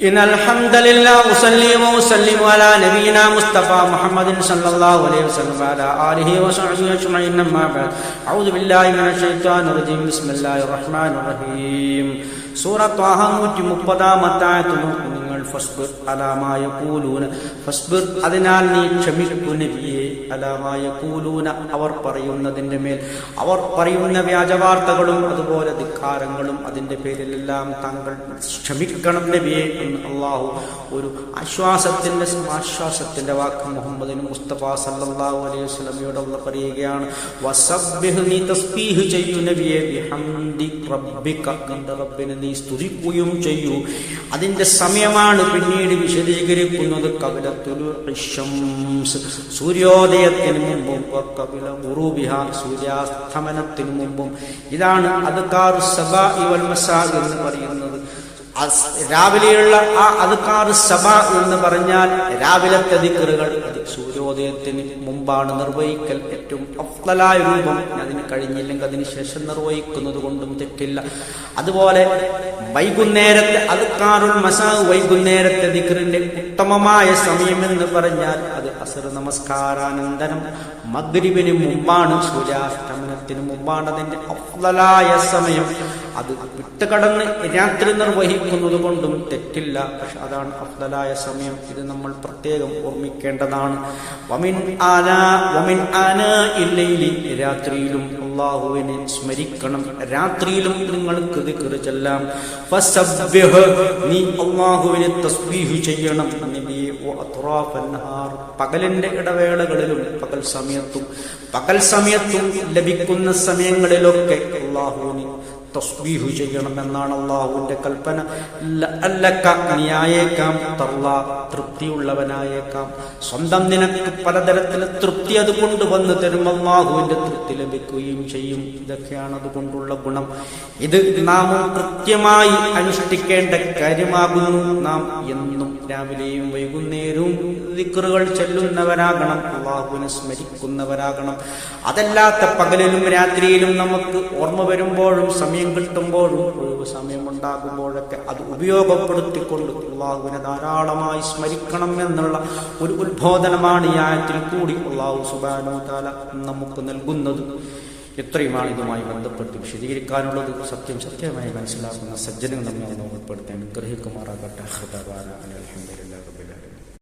إن الحمد لله أصلي وأسلم على نبينا مصطفى محمد صلى الله عليه وسلم وعلى آله وصحبه أجمعين أما بعد أعوذ بالله من الشيطان الرجيم بسم الله الرحمن الرحيم സൂറത്ത് നൂറ്റി മുപ്പതാമത്തായത്ത് നോക്കൂ നിങ്ങൾ ഫസ്ബിർ അലാമായ കൂലൂന ഫസ്ബിർ അതിനാൽ നീ ക്ഷമിക്കൂ നബിയെ. അലാമായ കൂലൂന അവർ പറയുന്നതിന്റെ മേൽ. അവർ പറയുന്ന വ്യാജവാർത്തകളും അതുപോലെ ധിക്കാരങ്ങളും അതിന്റെ പേരിലെല്ലാം താങ്കൾ ക്ഷമിക്കണം നബിയെ എന്ന് അള്ളാഹു ഒരു ആശ്വാസത്തിന്റെ ആശ്വാസത്തിന്റെ വാക്ക് മുഹമ്മദിന് മുസ്തഫ സല്ലല്ലാഹു അലൈഹി വസല്ലമയോട് അള്ള പറയുകയാണ്. വസബ്ബിഹ് നീ തസ്ബീഹ് ചെയ്യൂ നബിയെ. ബിഹംദി റബ്ബിക നിന്റെ നീ സ്തുതിക്കുകയും ചെയ്യൂ. അതിന്റെ സമയമാണ് പിന്നീട് വിശദീകരിക്കുന്നത് സൂര്യോദയത്തിന് മുമ്പും കപില സൂര്യാസ്തമനത്തിന് മുമ്പും. ഇതാണ് അത് കാർ സബ ഇവൽ മസാ എന്ന് പറയുന്നത്. രാവിലെയുള്ള ആ അതുക്കാർ സഭ എന്ന് പറഞ്ഞാൽ രാവിലത്തെ ദിക്കറുകൾ അത് സൂര്യോദയത്തിന് മുമ്പാണ് നിർവഹിക്കൽ. ഏറ്റവും അഫ്ലായ രൂപം. അതിന് കഴിഞ്ഞില്ലെങ്കിൽ അതിന് ശേഷം നിർവഹിക്കുന്നത് കൊണ്ടും തെറ്റില്ല. അതുപോലെ വൈകുന്നേരത്തെ അതുക്കാറുൽ മസാ വൈകുന്നേരത്തെ ദിക്കറിന്റെ ഉത്തമമായ സമയമെന്ന് പറഞ്ഞാൽ അത് അസർ നമസ്കാരാനന്തരം മഗ്രിബിന് മുമ്പാണ് സൂര്യാസ്തമനത്തിന് മുമ്പാണ് അതിന്റെ അഫ്ലായ സമയം. അത് വിട്ടുകടന്ന് രാത്രി നിർവഹിക്കുന്നത് കൊണ്ടും തെറ്റില്ല. പക്ഷെ അതാണ് അഫ്ലായ സമയം. ഇത് നമ്മൾ പ്രത്യേകം ഓർമ്മിക്കേണ്ടതാണ്. വമിൻ ആന വമിൻ ആന ഇല്ലയിലി രാത്രിയിലും അള്ളാഹുവിനെ സ്മരിക്കണം. രാത്രിയിലും നിങ്ങൾക്ക് ദിക്ർ ചെല്ലാം. നീ അള്ളാഹുവിനെ തസ്ബീഹ് ചെയ്യണം. പകലിന്റെ ഇടവേളകളിലും പകൽ സമയത്തും പകൽ സമയത്തും ലഭിക്കുന്ന സമയങ്ങളിലൊക്കെ അള്ളാഹുവിനെ തസ്ബീഹു ചെയ്യണമെന്നാണ് അള്ളാഹുവിന്റെ കൽപ്പന. നീയായേക്കാം തള്ള തൃപ്തിയുള്ളവനായേക്കാം. സ്വന്തം നിനക്ക് പലതരത്തിൽ തൃപ്തി അതുകൊണ്ട് വന്ന് തരും. അള്ളാഹുവിന്റെ തൃപ്തി ലഭിക്കുകയും ചെയ്യും. ഇതൊക്കെയാണ് അതുകൊണ്ടുള്ള ഗുണം. ഇത് നാം കൃത്യമായി അനുഷ്ഠിക്കേണ്ട കാര്യമാകുന്നു. നാം എന്നും രാവിലെയും വൈകുന്നേരവും ദിക്കറുകൾ ചെല്ലുന്നവരാകണം. അള്ളാഹുവിനെ സ്മരിക്കുന്നവരാകണം. അതല്ലാത്ത പകലിലും രാത്രിയിലും നമുക്ക് ഓർമ്മ വരുമ്പോഴും സമയം കിട്ടുമ്പോഴും ഒഴിവ് സമയമുണ്ടാകുമ്പോഴൊക്കെ അത് ഉപയോഗപ്പെടുത്തിക്കൊണ്ട് അള്ളാഹുവിനെ ധാരാളമായി സ്മരിക്കണം എന്നുള്ള ഒരു ഉത്ബോധനമാണ് ഈ ആയത്തിൽ കൂടി അള്ളാഹു സുബാനു താല നമുക്ക് നൽകുന്നത്. എത്രയുമാണ് ഇതുമായി ബന്ധപ്പെട്ട് വിശദീകരിക്കാനുള്ളത്. സത്യം സത്യമായി മനസ്സിലാക്കുന്ന സജ്ജനങ്ങൾ നമ്മെ ഉൾപ്പെടുത്താൻ ഗ്രഹിക്കുമാറാകട്ടെ അലഹമില്ല